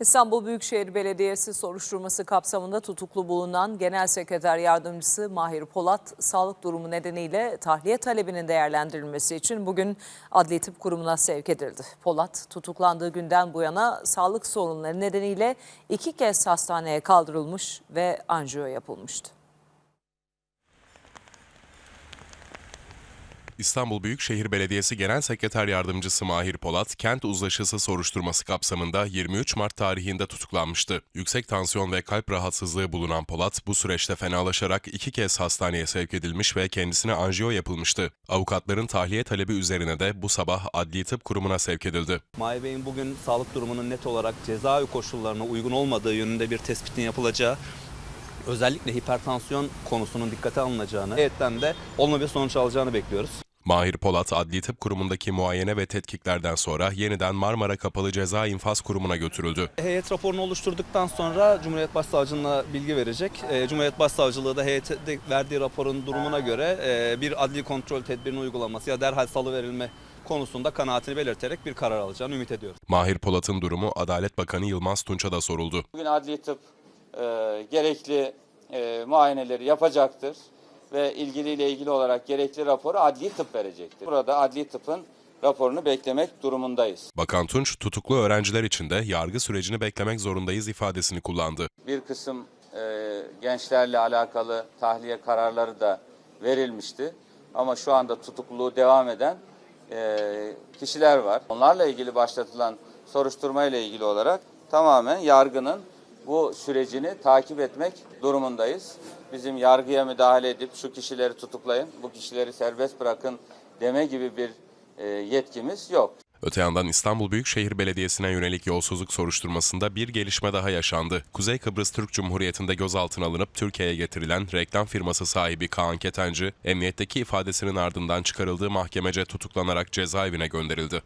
İstanbul Büyükşehir Belediyesi soruşturması kapsamında tutuklu bulunan Genel Sekreter Yardımcısı Mahir Polat, sağlık durumu nedeniyle tahliye talebinin değerlendirilmesi için bugün Adli Tıp Kurumu'na sevk edildi. Polat, tutuklandığı günden bu yana sağlık sorunları nedeniyle iki kez hastaneye kaldırılmış ve anjiyo yapılmıştı. İstanbul Büyükşehir Belediyesi Genel Sekreter Yardımcısı Mahir Polat, kent uzlaşısı soruşturması kapsamında 23 Mart tarihinde tutuklanmıştı. Yüksek tansiyon ve kalp rahatsızlığı bulunan Polat, bu süreçte fenalaşarak iki kez hastaneye sevk edilmiş ve kendisine anjiyo yapılmıştı. Avukatların tahliye talebi üzerine de bu sabah Adli Tıp Kurumu'na sevk edildi. Mahir Bey'in bugün sağlık durumunun net olarak cezaevi koşullarına uygun olmadığı yönünde bir tespitin yapılacağı, özellikle hipertansiyon konusunun dikkate alınacağını, heyetten de olumlu bir sonuç alacağını bekliyoruz. Mahir Polat, Adli Tıp Kurumu'ndaki muayene ve tetkiklerden sonra yeniden Marmara Kapalı Ceza İnfaz Kurumu'na götürüldü. Heyet raporunu oluşturduktan sonra Cumhuriyet Başsavcılığına bilgi verecek. Ee, Cumhuriyet Başsavcılığı da heyette verdiği raporun durumuna göre e, bir adli kontrol tedbirinin uygulaması ya derhal salıverilme konusunda kanaatini belirterek bir karar alacağını ümit ediyoruz. Mahir Polat'ın durumu Adalet Bakanı Yılmaz Tunç'a da soruldu. Bugün adli tıp e, gerekli e, muayeneleri yapacaktır ve ilgiliyle ilgili olarak gerekli raporu adli tıp verecektir. Burada adli tıpın raporunu beklemek durumundayız. Bakan Tunç, tutuklu öğrenciler için de yargı sürecini beklemek zorundayız ifadesini kullandı. Bir kısım e, gençlerle alakalı tahliye kararları da verilmişti. Ama şu anda tutukluluğu devam eden e, kişiler var. Onlarla ilgili başlatılan soruşturma ile ilgili olarak tamamen yargının bu sürecini takip etmek durumundayız. Bizim yargıya müdahale edip şu kişileri tutuklayın, bu kişileri serbest bırakın deme gibi bir e, yetkimiz yok. Öte yandan İstanbul Büyükşehir Belediyesi'ne yönelik yolsuzluk soruşturmasında bir gelişme daha yaşandı. Kuzey Kıbrıs Türk Cumhuriyeti'nde gözaltına alınıp Türkiye'ye getirilen reklam firması sahibi Kaan Ketenci, emniyetteki ifadesinin ardından çıkarıldığı mahkemece tutuklanarak cezaevine gönderildi.